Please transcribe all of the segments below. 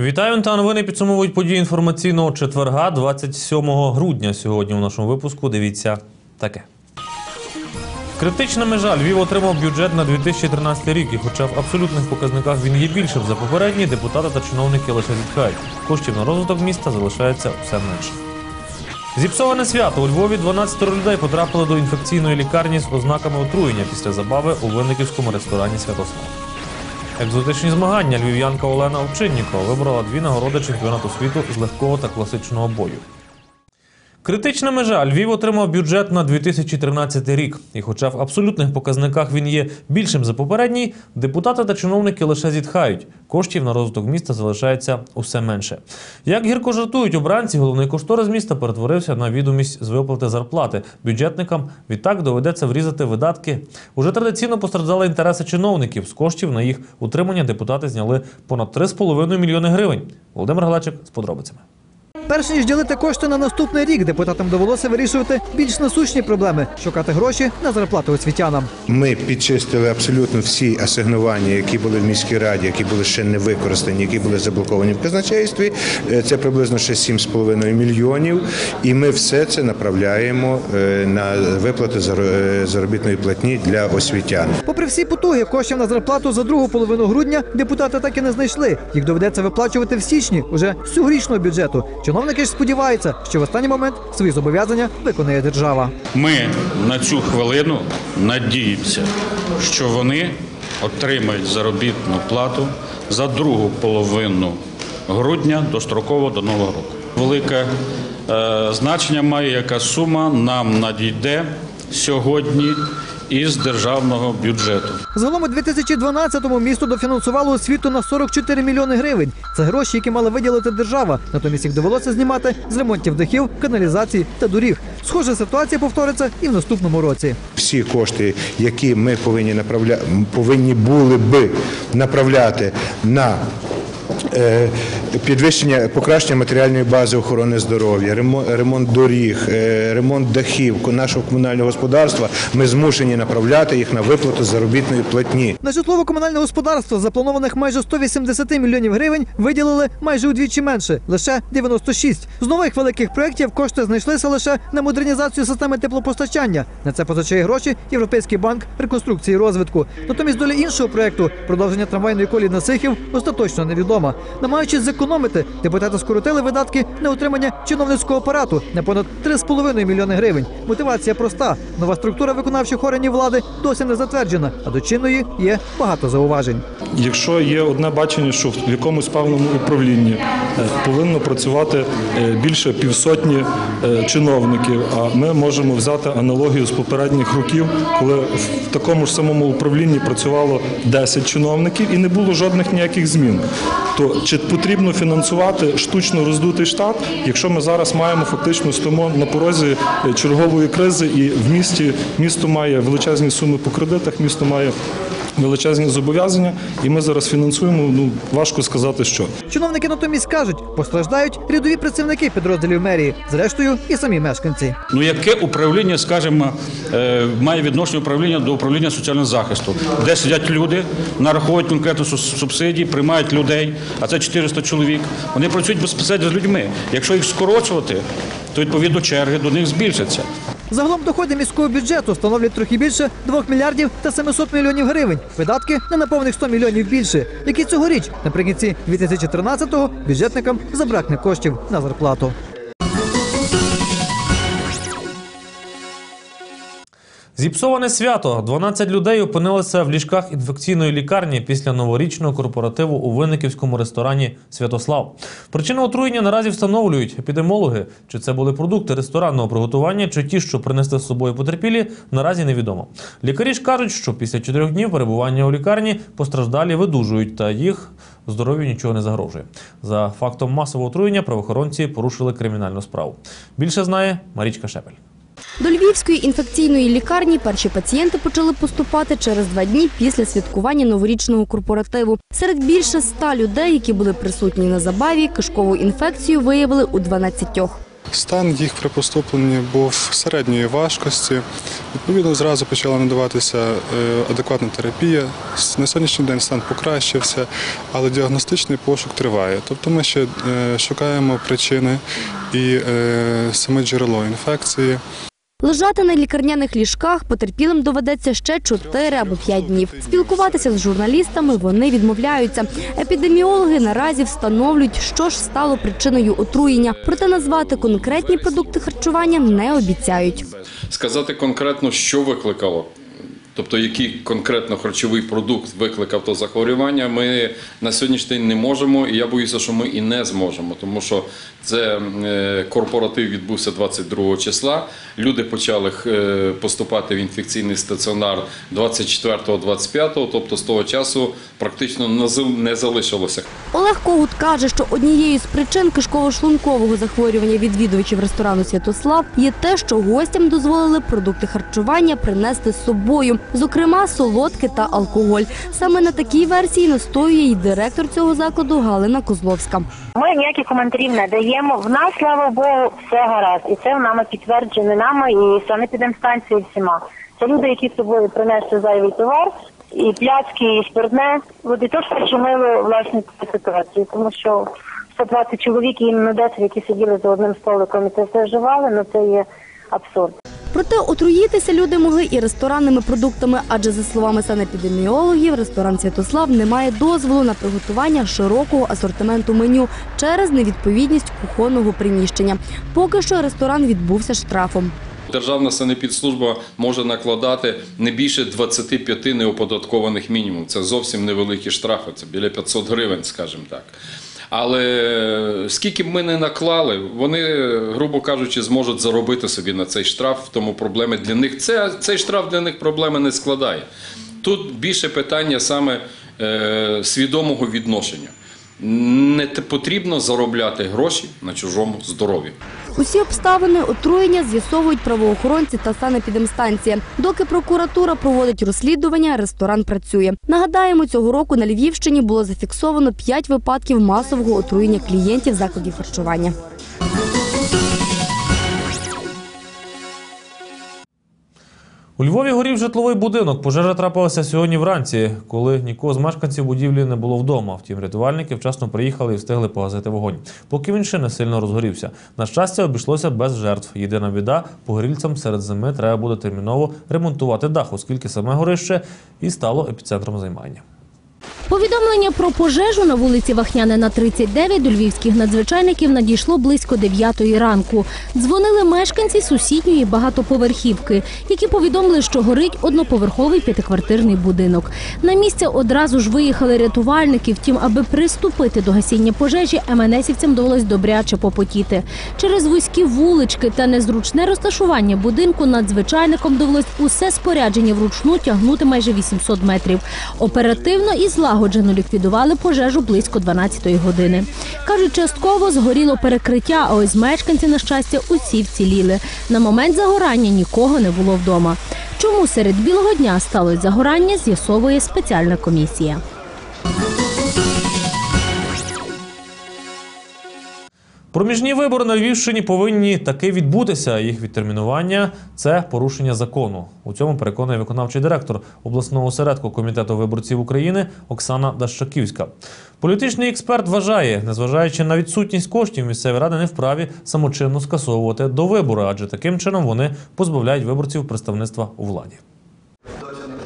Вітаю та новини підсумовують події інформаційного четверга, 27 грудня. Сьогодні у нашому випуску дивіться таке. Критична межа Львів отримав бюджет на 2013 рік, і хоча в абсолютних показниках він є більшим за попередній, депутати та чиновники лише зітхають. Коштів на розвиток міста залишається все менше. Зіпсоване свято у Львові 12 людей потрапили до інфекційної лікарні з ознаками отруєння після забави у винниківському ресторані Святослав. Екзотичні змагання львів'янка Олена Овчиннікова вибрала дві нагороди чемпіонату світу з легкого та класичного бою. Критична межа Львів отримав бюджет на 2013 рік. І хоча в абсолютних показниках він є більшим за попередній, депутати та чиновники лише зітхають. Коштів на розвиток міста залишається усе менше. Як гірко жартують обранці, головний кошторис міста перетворився на відомість з виплати зарплати бюджетникам. Відтак доведеться врізати видатки. Уже традиційно постраждали інтереси чиновників. З коштів на їх утримання депутати зняли понад 3,5 мільйони гривень. Володимир Галачик з подробицями. Перш ніж ділити кошти на наступний рік, депутатам довелося вирішувати більш насущні проблеми шукати гроші на зарплату освітянам. Ми підчистили абсолютно всі асигнування, які були в міській раді, які були ще не використані, які були заблоковані в казначействі. Е, Це приблизно ще 7,5 мільйонів. І ми все це направляємо е, на виплати е, заробітної платні для освітян. Попри всі потуги, коштів на зарплату за другу половину грудня депутати так і не знайшли. Їх доведеться виплачувати в січні уже з цьогорічного бюджету. Чиновники ж сподіваються, що в останній момент свої зобов'язання виконає держава. Ми на цю хвилину надіємося, що вони отримають заробітну плату за другу половину грудня достроково до нового року. Велике е, значення має, яка сума нам надійде сьогодні із державного бюджету. Загалом у 2012-му місто дофінансувало освіту на 44 мільйони гривень. Це гроші, які мала виділити держава. Натомість їх довелося знімати з ремонтів дахів, каналізації та доріг. Схожа ситуація повториться і в наступному році. Всі кошти, які ми повинні направля... повинні були би направляти на е, підвищення покращення матеріальної бази охорони здоров'я, ремонт, ремонт доріг, е, ремонт дахів нашого комунального господарства, ми змушені направляти їх на виплату заробітної платні. На житлово-комунальне господарство запланованих майже 180 мільйонів гривень виділили майже удвічі менше лише 96. З нових великих проєктів кошти знайшлися лише на модернізацію системи теплопостачання. На це позичає гроші Європейський банк реконструкції і розвитку. Натомість доля іншого проєкту продовження трамвайної колії на Сихів остаточно невідома. Намагаючись зекономити, депутати скоротили видатки на утримання чиновницького апарату на понад 3,5 мільйони гривень. Мотивація проста: нова структура виконавчих органів влади досі не затверджена, а до чинної є багато зауважень. Якщо є одне бачення, що в якомусь певному управлінні е, повинно працювати е, більше півсотні е, чиновників, а ми можемо взяти аналогію з попередніх років, коли в такому ж самому управлінні працювало 10 чиновників і не було жодних ніяких змін. То чи потрібно фінансувати штучно роздутий штат, якщо ми зараз маємо фактично стоїмо на порозі е, чергової кризи, і в місті місто має величезні суми по кредитах, місто має величезні зобов'язання, і ми зараз фінансуємо. Ну важко сказати, що. Чиновники натомість кажуть, постраждають рядові працівники підрозділів мерії, зрештою і самі мешканці. Ну яке управління, скажімо, е, має відношення управління до управління соціального захисту, де сидять люди, нараховують конкретно суб- субсидії, приймають людей, а це 400 чоловік. Вони працюють безпосередньо з людьми. Якщо їх скорочувати, то відповідно черги до них збільшаться. Загалом доходи міського бюджету становлять трохи більше 2 мільярдів та 700 мільйонів гривень. Видатки на неповних 100 мільйонів більше, які цьогоріч наприкінці 2013-го бюджетникам забракне коштів на зарплату. Зіпсоване свято. 12 людей опинилися в ліжках інфекційної лікарні після новорічного корпоративу у винниківському ресторані Святослав. Причину отруєння наразі встановлюють епідемологи. Чи це були продукти ресторанного приготування, чи ті, що принесли з собою потерпілі, наразі невідомо. Лікарі ж кажуть, що після чотирьох днів перебування у лікарні постраждалі видужують, та їх здоров'ю нічого не загрожує. За фактом масового отруєння правоохоронці порушили кримінальну справу. Більше знає Марічка Шепель. До Львівської інфекційної лікарні перші пацієнти почали поступати через два дні після святкування новорічного корпоративу. Серед більше ста людей, які були присутні на забаві, кишкову інфекцію виявили у 12. Стан їх при поступленні був середньої важкості. Відповідно, зразу почала надаватися е, адекватна терапія. На сьогоднішній день стан покращився, але діагностичний пошук триває. Тобто ми ще е, шукаємо причини і е, саме джерело інфекції. Лежати на лікарняних ліжках потерпілим доведеться ще 4 або 5 днів. Спілкуватися з журналістами вони відмовляються. Епідеміологи наразі встановлюють, що ж стало причиною отруєння. Проте назвати конкретні продукти харчування не обіцяють. Сказати конкретно, що викликало, тобто який конкретно харчовий продукт викликав то захворювання, ми на сьогоднішній день не можемо, і я боюся, що ми і не зможемо, тому що це е, корпоратив відбувся 22 числа. Люди почали е, поступати в інфекційний стаціонар 24-25, тобто з того часу практично не не залишилося Олег Когут каже, що однією з причин кишково-шлункового захворювання відвідувачів ресторану Святослав є те, що гостям дозволили продукти харчування принести з собою, зокрема солодке та алкоголь. Саме на такій версії настоює і директор цього закладу Галина Козловська. Ми ніяких коментарів не даємо. В нас, слава Богу, все гаразд. І це в нами підтверджено нами і санепідемстанції всіма. Це люди, які з собою принесли зайвий товар, і пляцки, і спиртне. От і то ж причинило власне цю ситуацію, тому що 120 чоловік і на 10, які сиділи за одним столиком і це все вживали, ну це є абсурд. Проте отруїтися люди могли і ресторанними продуктами, адже за словами санепідеміологів, ресторан Святослав не має дозволу на приготування широкого асортименту меню через невідповідність кухонного приміщення. Поки що ресторан відбувся штрафом. Державна санепідслужба може накладати не більше 25 неоподаткованих мінімум. Це зовсім невеликі штрафи, це біля 500 гривень, скажімо так. Але скільки б ми не наклали, вони, грубо кажучи, зможуть заробити собі на цей штраф, тому проблеми для них це, цей штраф для них проблеми не складає. Тут більше питання саме е, свідомого відношення. Не потрібно заробляти гроші на чужому здоров'ю. Усі обставини отруєння з'ясовують правоохоронці та санепідемстанція. Доки прокуратура проводить розслідування, ресторан працює. Нагадаємо, цього року на Львівщині було зафіксовано 5 випадків масового отруєння клієнтів закладів харчування. У Львові горів житловий будинок. Пожежа трапилася сьогодні вранці, коли нікого з мешканців будівлі не було вдома. Втім, рятувальники вчасно приїхали і встигли погасити вогонь. Поки він ще не сильно розгорівся. На щастя, обійшлося без жертв. Єдина біда погорільцям серед зими треба буде терміново ремонтувати дах, оскільки саме горище і стало епіцентром займання. Повідомлення про пожежу на вулиці Вахнянина, 39 до львівських надзвичайників надійшло близько 9 ранку. Дзвонили мешканці сусідньої багатоповерхівки, які повідомили, що горить одноповерховий п'ятиквартирний будинок. На місце одразу ж виїхали рятувальники. Втім, аби приступити до гасіння пожежі, МНСівцям довелось добряче попотіти. Через вузькі вулички та незручне розташування будинку надзвичайникам довелось усе спорядження вручну тягнути майже 800 метрів. Оперативно і злагоджено ліквідували пожежу близько 12-ї години. Кажуть, частково згоріло перекриття, а ось мешканці, на щастя, усі вціліли. На момент загорання нікого не було вдома. Чому серед білого дня сталося загорання, з'ясовує спеціальна комісія. Проміжні вибори на Львівщині повинні таки відбутися. Їх відтермінування це порушення закону. У цьому переконує виконавчий директор обласного осередку комітету виборців України Оксана Дащаківська. Політичний експерт вважає, незважаючи на відсутність коштів, місцеві ради не вправі самочинно скасовувати до вибору, адже таким чином вони позбавляють виборців представництва у владі.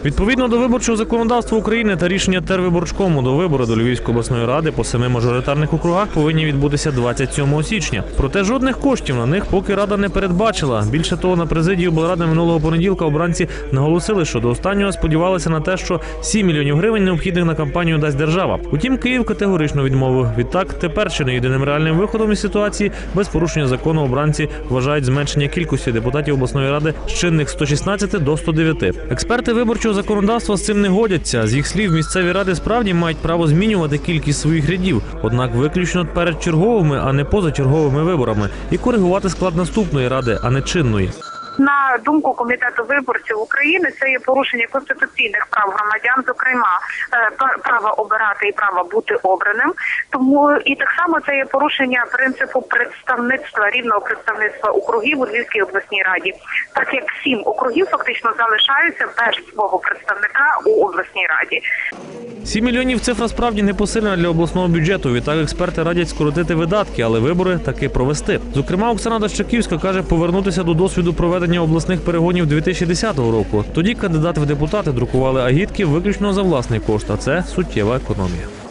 Відповідно до виборчого законодавства України та рішення Тервиборчкому до вибору до Львівської обласної ради по семи мажоритарних округах повинні відбутися 27 січня. Проте жодних коштів на них поки рада не передбачила. Більше того, на президії облради минулого понеділка обранці наголосили, що до останнього сподівалися на те, що 7 мільйонів гривень необхідних на кампанію дасть держава. Утім, Київ категорично відмовив. Відтак, тепер ще не єдиним реальним виходом із ситуації без порушення закону обранці вважають зменшення кількості депутатів обласної ради з чинних 116 до 109. Експерти виборчого законодавства з цим не годяться. З їх слів, місцеві ради справді мають право змінювати кількість своїх рядів, однак виключно перед черговими, а не позачерговими виборами, і коригувати склад наступної ради, а не чинної. На думку комітету виборців України, це є порушення конституційних прав громадян, зокрема е, пр- права обирати і права бути обраним. Тому і так само це є порушення принципу представництва рівного представництва округів у Львівській обласній раді, так як сім округів фактично залишаються без свого представника у обласній раді. 7 мільйонів цифра справді не посильна для обласного бюджету. Відтак експерти радять скоротити видатки, але вибори таки провести. Зокрема, Оксана Дощаківська каже повернутися до досвіду проведення обласних перегонів 2010 року. Тоді кандидати в депутати друкували агітки виключно за власний кошт, а це суттєва економія.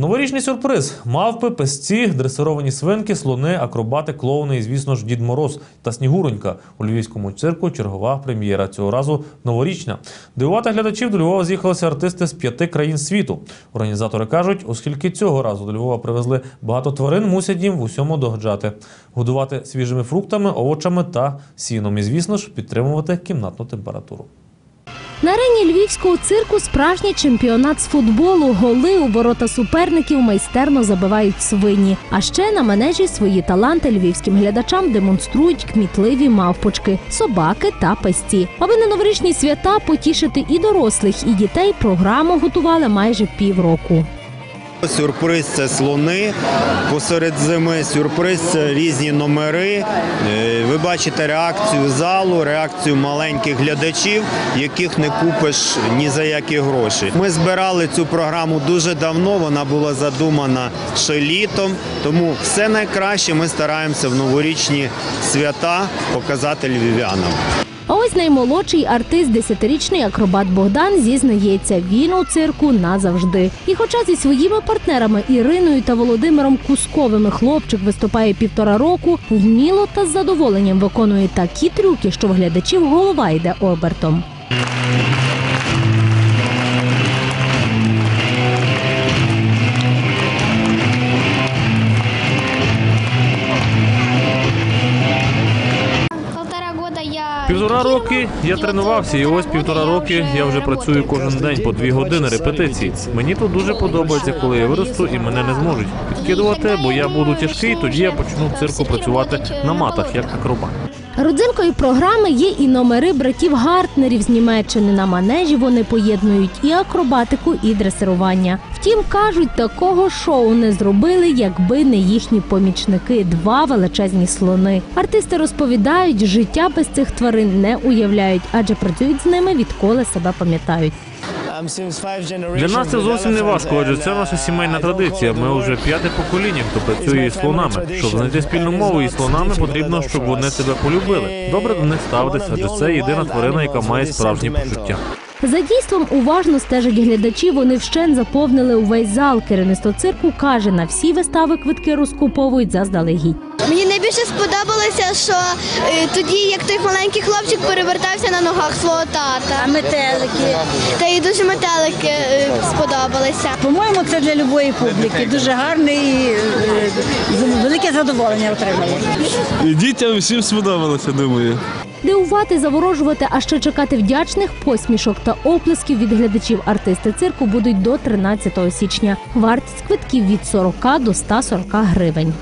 Новорічний сюрприз: мавпи, песці, дресировані свинки, слони, акробати, клоуни і, звісно ж, Дід Мороз та Снігуронька. У львівському цирку чергова прем'єра. Цього разу новорічна. Дивувати глядачів до Львова з'їхалися артисти з п'яти країн світу. Організатори кажуть, оскільки цього разу до Львова привезли багато тварин, мусять їм в усьому догаджати. Годувати свіжими фруктами, овочами та сіном. І, звісно ж, підтримувати кімнатну температуру. На арені львівського цирку справжній чемпіонат з футболу. Голи у ворота суперників майстерно забивають свині. А ще на манежі свої таланти львівським глядачам демонструють кмітливі мавпочки, собаки та песці. Аби на новорічні свята потішити і дорослих, і дітей програму готували майже півроку. Сюрприз це слони посеред зими. Сюрприз це різні номери. Е, Ви бачите реакцію залу, реакцію маленьких глядачів, яких не купиш ні за які гроші. Ми збирали цю програму дуже давно. Вона була задумана ще літом. Тому все найкраще ми стараємося в новорічні свята показати львів'янам. А ось наймолодший артист, десятирічний акробат Богдан, зізнається, він у цирку назавжди. І хоча зі своїми партнерами Іриною та Володимиром Кусковими хлопчик виступає півтора року, вміло та з задоволенням виконує такі трюки, що в глядачів голова йде обертом. Півтора роки я тренувався, і ось півтора роки я вже працюю кожен день по дві години репетицій. Мені тут дуже подобається, коли я виросту і мене не зможуть підкидувати, бо я буду тяжкий. Тоді я почну в цирку працювати на матах як акробат. Родзинкою програми є і номери братів Гартнерів з Німеччини. На манежі вони поєднують і акробатику, і дресирування. Втім, кажуть, такого шоу не зробили, якби не їхні помічники два величезні слони. Артисти розповідають, життя без цих тварин не уявляють, адже працюють з ними відколи себе пам'ятають. Для нас це зовсім не важко, адже це наша сімейна традиція. Ми вже п'яте покоління, хто працює із слонами. Щоб знайти спільну мову із слонами, потрібно, щоб вони себе полюбили. Добре до них ставитися, адже це єдина тварина, яка має справжні почуття. За дійством уважно стежать глядачі. Вони вщен заповнили увесь зал. Керівництво цирку каже, на всі вистави квитки розкуповують заздалегідь. Мені найбільше сподобалося, що е, тоді, як той маленький хлопчик перевертався на ногах свого тата. А метелики. Та й дуже метелики е, сподобалися. По-моєму, це для любої публіки. Дуже гарний, е, з- велике задоволення отримали. Дітям всім сподобалося, думаю. Дивувати, заворожувати, а ще чекати вдячних посмішок та оплесків від глядачів артисти цирку будуть до 13 січня. Вартість квитків від 40 до 140 гривень.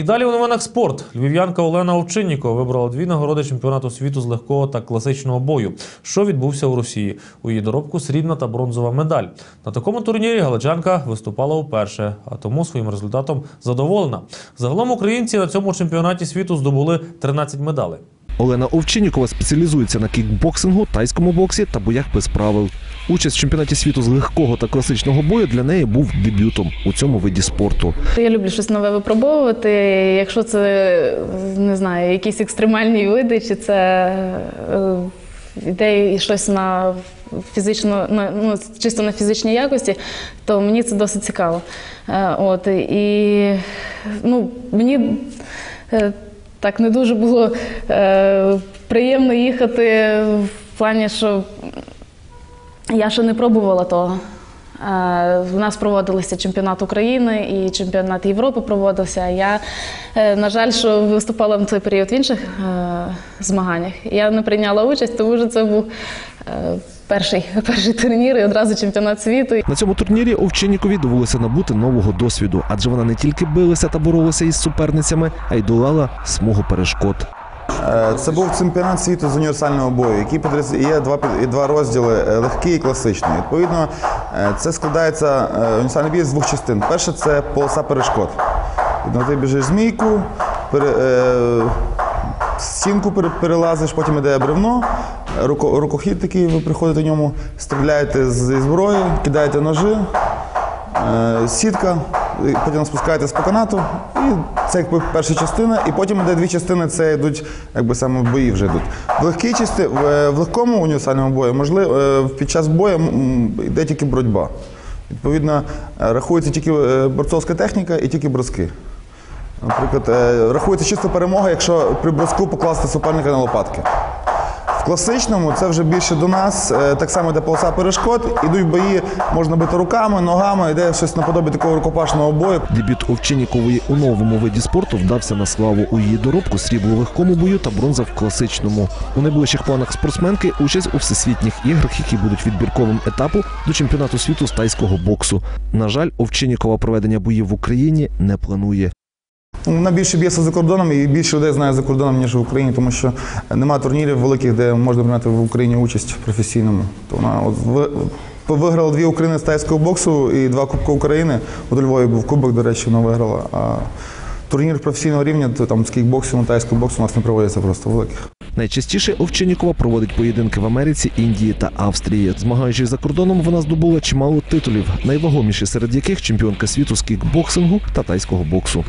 І далі у новинах спорт. Львів'янка Олена Овчиннікова вибрала дві нагороди чемпіонату світу з легкого та класичного бою, що відбувся у Росії. У її доробку срібна та бронзова медаль. На такому турнірі галичанка виступала вперше, а тому своїм результатом задоволена. Загалом українці на цьому чемпіонаті світу здобули 13 медалей. Олена Овчиннікова спеціалізується на кікбоксингу, тайському боксі та боях без правил. Участь в чемпіонаті світу з легкого та класичного бою для неї був дебютом у цьому виді спорту. Я люблю щось нове випробовувати. Якщо це не знаю, якісь екстремальні види, чи це е, ідеї і щось на фізично, ну, чисто на фізичній якості, то мені це досить цікаво. Е, От, і ну, мені е, так не дуже було е, приємно їхати в плані, що я ще не пробувала того. В нас проводилися чемпіонат України і чемпіонат Європи проводився. Я, е, на жаль, що виступала в цей період в інших е, змаганнях. Я не прийняла участь, тому що це був е, перший, перший турнір і одразу чемпіонат світу. На цьому турнірі Овчиннікові довелося набути нового досвіду, адже вона не тільки билася та боролася із суперницями, а й долала смугу перешкод. Е, Це був чемпіонат світу з універсального бою, який є два два розділи е, легкий і класичний. Відповідно, е, це складається універсальний бій з двох частин. Перше це полоса перешкод. Відповідно, ти біжиш змійку, пере, е, стінку перелазиш, потім іде бревно, руко, рукохід такий, ви приходите в ньому, стріляєте зі зброї, кидаєте ножи. Е, сітка, потім спускаєтесь по канату, і це якби перша частина, і потім йде дві частини, це йдуть, якби саме бої вже йдуть. В легкій части, в, е, в легкому універсальному бою, можливо, е, під час бою йде тільки боротьба. Відповідно, рахується тільки борцовська техніка і тільки броски. Наприклад, рахується чисто перемога, якщо при броску покласти суперника на лопатки. В класичному це вже більше до нас, е, так само йде полоса перешкод, ідуть бої, можна бити руками, ногами, йде щось наподобі такого рукопашного бою. Дебют Овчиннікової у новому виді спорту вдався на славу у її доробку срібло легкому бою та бронза в класичному. У найближчих планах спортсменки участь у всесвітніх іграх, які будуть відбірковим етапу до чемпіонату світу з тайського боксу. На жаль, Овчиннікова проведення боїв в Україні не планує. Вона більше б'ється за кордоном і більше людей знає за кордоном, ніж в Україні, тому що немає турнірів великих, де можна приймати в Україні участь в професійному. То вона от виграла дві України з тайського боксу і два Кубки України. От у Львові був кубок, до речі, вона виграла. А турнір професійного рівня, то там з кікбоксу, тайського боксу у нас не проводяться просто великих. Найчастіше Овчиннікова проводить поєдинки в Америці, Індії та Австрії. Змагаючись за кордоном, вона здобула чимало титулів, найвагоміші серед яких чемпіонка світу з кікбоксингу та тайського боксу.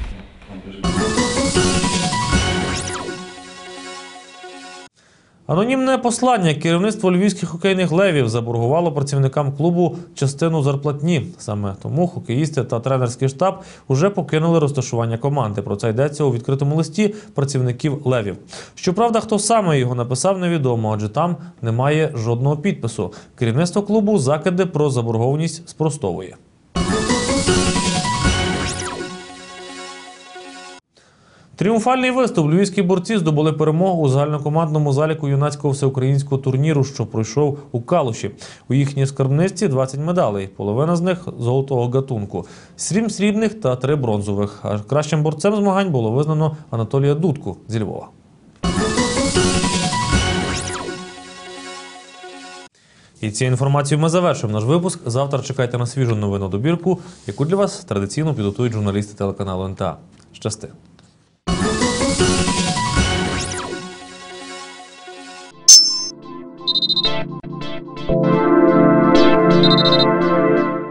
Анонімне послання керівництво львівських хокейних левів заборгувало працівникам клубу частину зарплатні. Саме тому хокеїсти та тренерський штаб уже покинули розташування команди. Про це йдеться у відкритому листі працівників левів. Щоправда, хто саме його написав, невідомо, адже там немає жодного підпису. Керівництво клубу закиди про заборгованість спростовує. Тріумфальний виступ львівські борці здобули перемогу у загальнокомандному заліку юнацького всеукраїнського турніру, що пройшов у Калуші. У їхній скарбниці 20 медалей, половина з них золотого гатунку, сім срібних та три бронзових. А кращим борцем змагань було визнано Анатолія Дудку зі Львова. І цією інформацією ми завершуємо наш випуск. Завтра чекайте на свіжу новину добірку, яку для вас традиційно підготують журналісти телеканалу НТА. Щасти!